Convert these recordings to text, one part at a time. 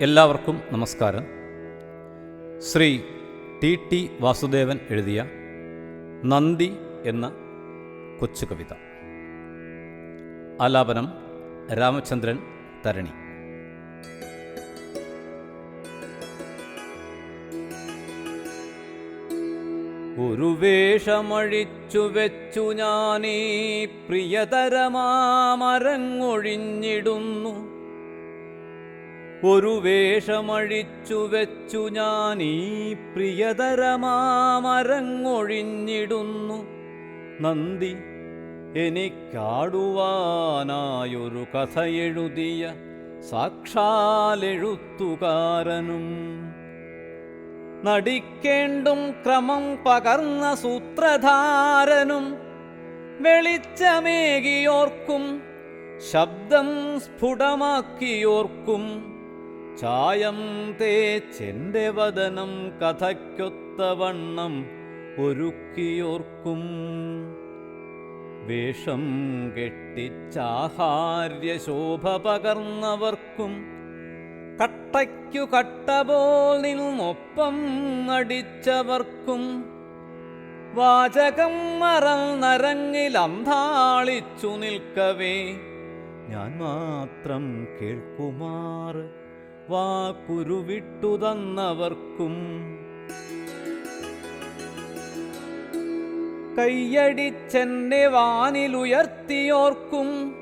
എല്ലാവർക്കും നമസ്കാരം. Shri T T Vasudevan എഴുതിയ നന്ദി എന്ന കൊച്ചു കവിത. ആലാപനം രാമചന്ദ്രൻ തരണി. ഒരു വേഷമഴിച്ചു വെച്ചു ഞാനീ പ്രിയതരമാമരങ്ങൊഴിഞ്ഞിടുന്നു. ഒരു വേഷമഴിച്ചു വെച്ചു ഞാൻ ഈ പ്രിയതരമാമരങ്ങൊഴിഞ്ഞിടുന്നു. നന്ദി എനിക്കാടുവാനായൊരു കഥ എഴുതിയ സാക്ഷാലെഴുത്തുകാരനും. നടിക്കേണ്ടും ക്രമം പകർന്ന സൂത്രധാരനും. വെളിച്ചമേകിയോർക്കും ശബ്ദം സ്ഫുടമാക്കിയോർക്കും. ചായം തേച്ചെന്റെ വദനം കഥയ്ക്കൊത്തവണ്ണം ഒരുക്കിയോർക്കും. വേഷം കെട്ടിച്ചാഹാര്യശോഭ പകർന്നവർക്കും കട്ടയ്ക്കു കട്ടപോൽ നിന്നൊപ്പം നടിച്ചവർക്കും വാചകം മറന്നരങ്ങിൽ അന്താളിച്ചു നിൽക്കവേ ഞാൻ മാത്രം കേൾക്കുമാർ. വാക്കുരുവിട്ടു തന്നവർക്കും കയ്യടിച്ചെന്നെ വാനിലുയർത്തിയോർക്കും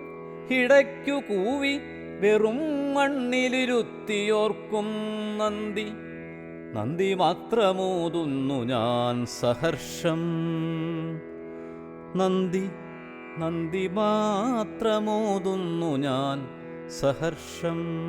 ഇടയ്ക്കു കൂവി വെറും മണ്ണിലിരുത്തിയോർക്കും നന്ദി. നന്ദി മാത്രമോതുന്നു ഞാൻ സഹർഷം. നന്ദി നന്ദി മാത്രമോതുന്നു ഞാൻ സഹർഷം.